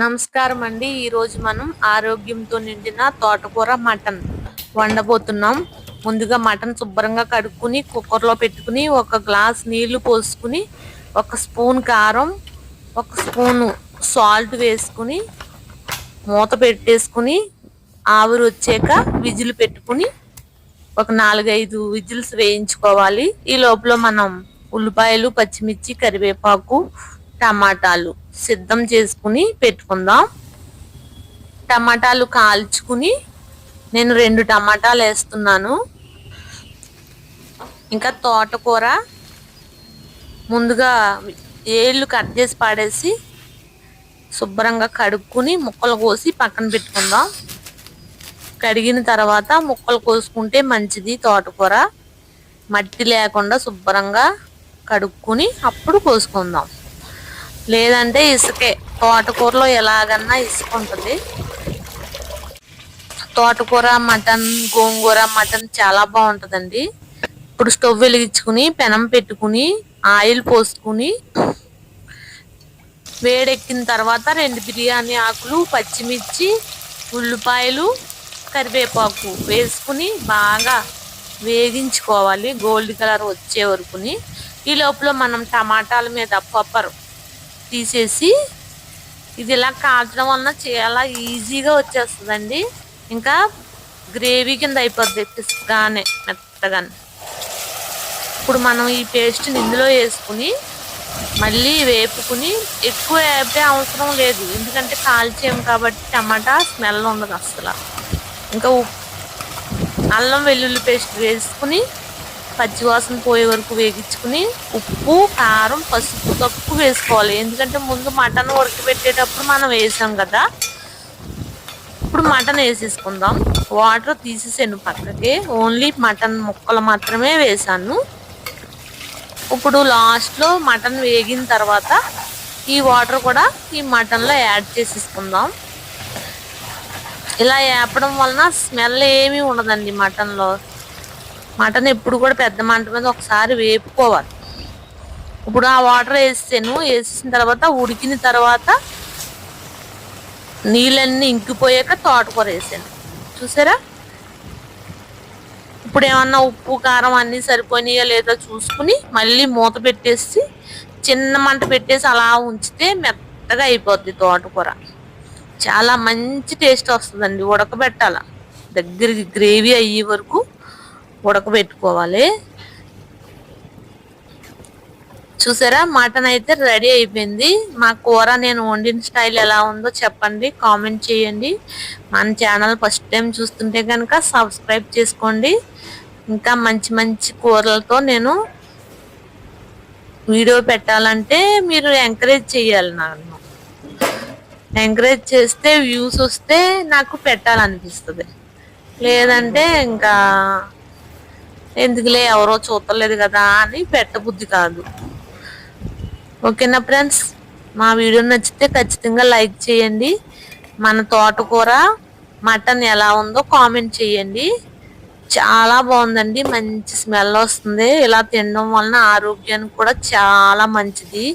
నమస్కారం అండి ఈరోజు మనం ఆరోగ్యంతో నిండిన తోటకూర మటన్ వండబోతున్నాం. ముందుగా మటన్ శుభ్రంగా కడుక్కుని కుక్కర్లో పెట్టుకుని ఒక గ్లాస్ నీళ్ళు పోసుకుని ఒక స్పూన్ కారం ఒక స్పూను సాల్ట్ వేసుకుని మూత పెట్టేసుకుని ఆవిరి వచ్చాక విజిల్ పెట్టుకుని ఒక నాలుగైదు విజిల్స్ వేయించుకోవాలి. ఈ లోపల మనం ఉల్లిపాయలు పచ్చిమిర్చి కరివేపాకు టమాటాలు సిద్ధం చేసుకుని పెట్టుకుందాం. టమాటాలు కాల్చుకుని నేను రెండు టమాటాలు వేస్తున్నాను. ఇంకా తోటకూర ముందుగా ఏళ్ళు కట్ చేసి పాడేసి శుభ్రంగా కడుక్కుని ముక్కలు కోసి పక్కన పెట్టుకుందాం. కడిగిన తర్వాత ముక్కలు కోసుకుంటే మంచిది తోటకూర. మట్టి లేకుండా శుభ్రంగా కడుక్కుని అప్పుడు కోసుకుందాం. లేదంటే ఇసుకే తోటకూరలో ఎలాగన్నా ఇసుక ఉంటుంది తోటకూర మటన్ గోంగూర మటన్ చాలా బాగుంటుందండి. ఇప్పుడు స్టవ్ వెలిగించుకుని పెనం పెట్టుకుని ఆయిల్ పోసుకుని వేడెక్కిన తర్వాత రెండు బిర్యానీ ఆకులు పచ్చిమిర్చి ఉల్లిపాయలు కరివేపాకు వేసుకుని బాగా వేగించుకోవాలి. గోల్డ్ కలర్ వచ్చే వరకుని. ఈ లోపల మనం టమాటాల మీద పప్పరు తీసేసి ఇది ఇలా కాల్చడం వలన చాలా ఈజీగా వచ్చేస్తుందండి. ఇంకా గ్రేవీ కింద అయిపోద్ది పిస్గానే మెత్తగానే ఇప్పుడు మనం ఈ పేస్ట్ని ఇందులో వేసుకుని మళ్ళీ వేపుకుని ఎక్కువ వేపే అవసరం లేదు. ఎందుకంటే కాల్చేయం కాబట్టి టమాటా స్మెల్ ఉండదు అసలు ఇంకా అల్లం వెల్లుల్లి పేస్ట్ వేసుకుని పచ్చివాసన పోయే వరకు వేగించుకుని ఉప్పు కారం పసుపు తక్కువ వేసుకోవాలి. ఎందుకంటే ముందు మటన్ ఉడకబెట్టేటప్పుడు మనం వేసాం కదా. ఇప్పుడు మటన్ వేసేసుకుందాం. వాటర్ తీసేసాను పక్కకి. ఓన్లీ మటన్ ముక్కలు మాత్రమే వేసాను. ఇప్పుడు లాస్ట్లో మటన్ వేగిన తర్వాత ఈ వాటర్ కూడా ఈ మటన్లో యాడ్ చేసేసుకుందాం. ఇలా వేపడం వలన స్మెల్ ఏమీ ఉండదండి మటన్లో. మటన్ ఎప్పుడు కూడా పెద్ద మంట మీద ఒకసారి వేపుకోవాలి. ఇప్పుడు ఆ వాటర్ వేసాను వేసిన తర్వాత ఉడికిన తర్వాత నీళ్ళన్నీ ఇంకిపోయాక తోటకూర వేసాను. చూసారా? ఇప్పుడు ఏమన్నా ఉప్పు కారం అన్నీ సరిపోయినాయో లేదో చూసుకుని మళ్ళీ మూత పెట్టేసి చిన్న మంట పెట్టేసి అలా ఉంచితే మెత్తగా అయిపోద్ది తోటకూర. చాలా మంచి టేస్ట్ వస్తుందండి. ఉడకబెట్టాల. దగ్గరికి గ్రేవీ అయ్యే వరకు ఉడకబెట్టుకోవాలి. చూసారా? మటన్ అయితే రెడీ అయిపోయింది. మా కూర నేను వండిన స్టైల్ ఎలా ఉందో చెప్పండి. కామెంట్ చేయండి. మన ఛానల్ ఫస్ట్ టైం చూస్తుంటే కనుక సబ్స్క్రైబ్ చేసుకోండి. ఇంకా మంచి మంచి కూరలతో నేను వీడియో పెట్టాలంటే మీరు ఎంకరేజ్ చేయాలి నన్ను. ఎంకరేజ్ చేస్తే వ్యూస్ వస్తే నాకు పెట్టాలనిపిస్తుంది. లేదంటే ఇంకా ఎందుకులే ఎవరో చూడలేదు కదా అని పెట్టబుద్ధి కాదు. ఓకేనా ఫ్రెండ్స్? మా వీడియో నచ్చితే ఖచ్చితంగా లైక్ చేయండి. మన తోటకూర మటన్ ఎలా ఉందో కామెంట్ చేయండి. చాలా బాగుందండి. మంచి స్మెల్ వస్తుంది. ఇలా తినడం వలన ఆరోగ్యానికి కూడా చాలా మంచిది.